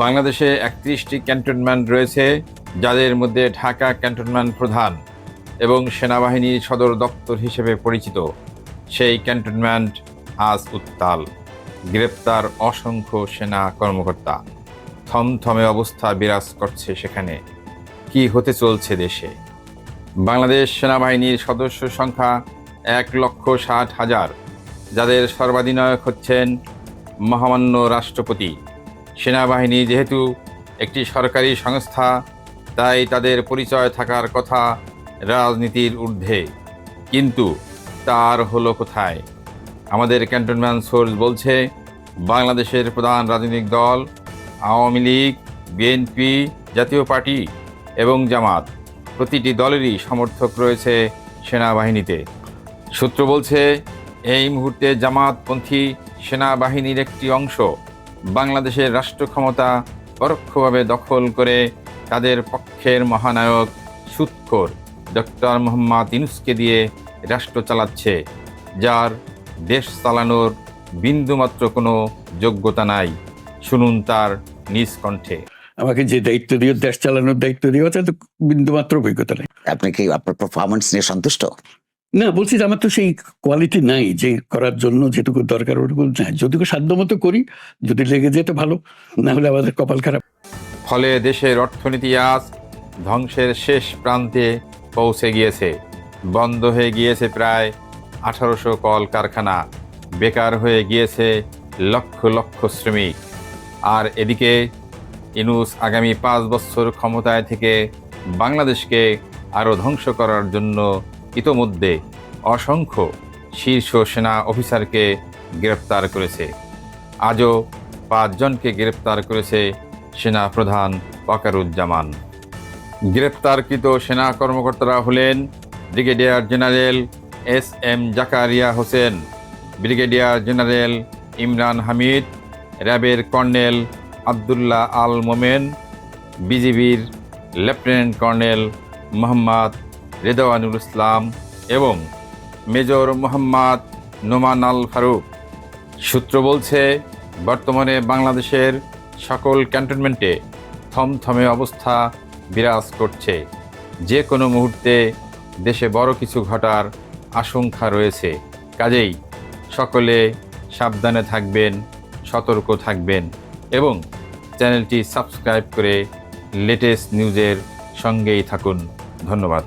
বাংলাদেশে একত্রিশটি ক্যান্টনমেন্ট রয়েছে, যাদের মধ্যে ঢাকা ক্যান্টনমেন্ট প্রধান এবং সেনাবাহিনীর সদর দপ্তর হিসেবে পরিচিত। সেই ক্যান্টনমেন্ট আজ উত্তাল। গ্রেপ্তার অসংখ্য সেনা কর্মকর্তা। থমথমে অবস্থা বিরাজ করছে সেখানে। কি হতে চলছে দেশে? বাংলাদেশ সেনাবাহিনীর সদস্য সংখ্যা এক লক্ষ ষাট হাজার, যাদের সর্বাধিনায়ক হচ্ছেন মহামান্য রাষ্ট্রপতি। সেনাবাহিনী যেহেতু একটি সরকারি সংস্থা, তাই তাদের পরিচয় থাকার কথা রাজনীতির ঊর্ধ্বে। কিন্তু তার হলো কোথায়? আমাদের ক্যান্টনমেন্ট সোর্স বলছে, বাংলাদেশের প্রধান রাজনৈতিক দল, আওয়ামী লীগ, বিএনপি জাতীয় পার্টি এবং জামাত, প্রতিটি দলেরই সমর্থক রয়েছে সেনাবাহিনীতে। সূত্র বলছে, এই মুহূর্তে জামাতপন্থী সেনাবাহিনীর একটি অংশ বাংলাদেশের রাষ্ট্র ক্ষমতা পরোক্ষভাবে দখল করে তাদের পক্ষের মহানায়ক সুৎখোর ডক্টর মোহাম্মদ ইনুসকে দিয়ে রাষ্ট্র চালাচ্ছে যার দেশ চালানোর বিন্দুমাত্র কোনো যোগ্যতা নাই। শুনুন তার নিজ কণ্ঠে। আমাকে যে দায়িত্ব দিও দেশ চালানোর দায়িত্ব দিও তো বিন্দুমাত্র অভিজ্ঞতা নেই। আপনি কি আপনার পারফরমেন্স নিয়ে সন্তুষ্ট? না, বলছি যে আমার তো সেই কোয়ালিটি নাই যে করার জন্য যেটুকু দরকার ওটুকু নাই। সাধ্য মতো করি, যদি লেগে যেত ভালো না হলে আমাদের কপাল খারাপ। ফলে দেশের অর্থনীতি আজ ধ্বংসের শেষ প্রান্তে পৌঁছে গিয়েছে। বন্ধ হয়ে গিয়েছে প্রায় আঠারোশো কল কারখানা বেকার হয়ে গিয়েছে লক্ষ লক্ষ শ্রমিক। আর এদিকে ইনুস আগামী পাঁচ বছর ক্ষমতায় থেকে বাংলাদেশকে আরও ধ্বংস করার জন্য ইতোমধ্যে অসংখ্য শীর্ষ সেনা অফিসারকে গ্রেপ্তার করেছে। আজও পাঁচজনকে গ্রেপ্তার করেছে সেনা প্রধান ওয়াকারুজ্জামান। গ্রেপ্তারকৃত সেনা কর্মকর্তারা হলেন brigadier general S M Zakaria Hossain, brigadier general Imran Hamid, র্যাবের কর্নেল আবদুল্লাহ আল মোমেন, বিজিবির লেফটেন্যান্ট কর্নেল মোহাম্মদ রেদওয়ানুল ইসলাম এবং মেজর মোহাম্মদ নোমান আল ফারুক। সূত্র বলছে, বর্তমানে বাংলাদেশের সকল ক্যান্টনমেন্টে থমথমে অবস্থা বিরাজ করছে। যে কোনো মুহূর্তে দেশে বড় কিছু ঘটার আশঙ্কা রয়েছে। কাজেই সকলে সাবধানে থাকবেন, সতর্ক থাকবেন এবং চ্যানেলটি সাবস্ক্রাইব করে লেটেস্ট নিউজের সঙ্গেই থাকুন। ধন্যবাদ।